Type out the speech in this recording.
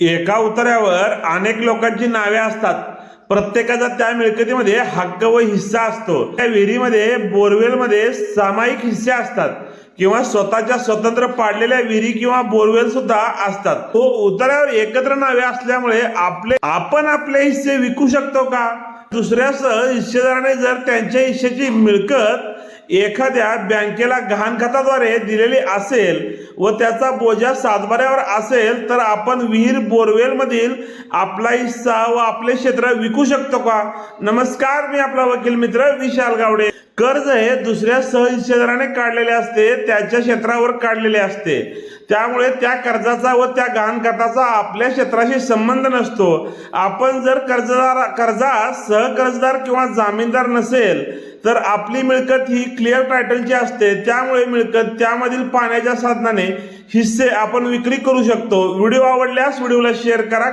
एका उतऱ्यावर अनेक लोकांची नावे असतात. प्रत्येकाचा त्या मिळकतीमध्ये हक्क व हिस्सा असतो. त्या विहिरीमध्ये बोरवेलमध्ये सामायिक हिस्से असतात किंवा स्वतःच्या स्वतंत्र पाडलेल्या विहिरी किंवा बोरवेल सुद्धा असतात. तो उतार्यावर एकत्र नावे असल्यामुळे आपले आपण आपले हिस्से विकू शकतो का? दुसऱ्यासह हिस्सेदाराने जर त्यांच्या हिस्सेची मिळकत एखाद्या बँकेला गहाणखताद्वारे दिलेली असेल व त्याचा बोजा सातबाऱ्यावर असेल तर आपण विहीर बोरवेलमधील आपला हिस्सा व आपले क्षेत्र विकू शकतो का? नमस्कार मी आपला वकील मित्र विशाल गावडे. कर्ज हे दुसऱ्या सहहिस्सेदाराने काढलेले असते त्याच्या क्षेत्रावर काढलेले असते. त्यामुळे त्या कर्जाचा व त्या गहाणखताचा आपल्या क्षेत्राशी संबंध नसतो. आपण जर कर्जदार कर्जात सहकर्जदार किंवा जामीनदार नसेल तर आपली मिळकत ही क्लिअर टायटलची असते त्यामुळे मिळकत त्यामधील पाण्याच्या साधनाने हिस्से आपण विक्री करू शकतो. व्हिडिओ आवडल्यास व्हिडिओला शेअर करा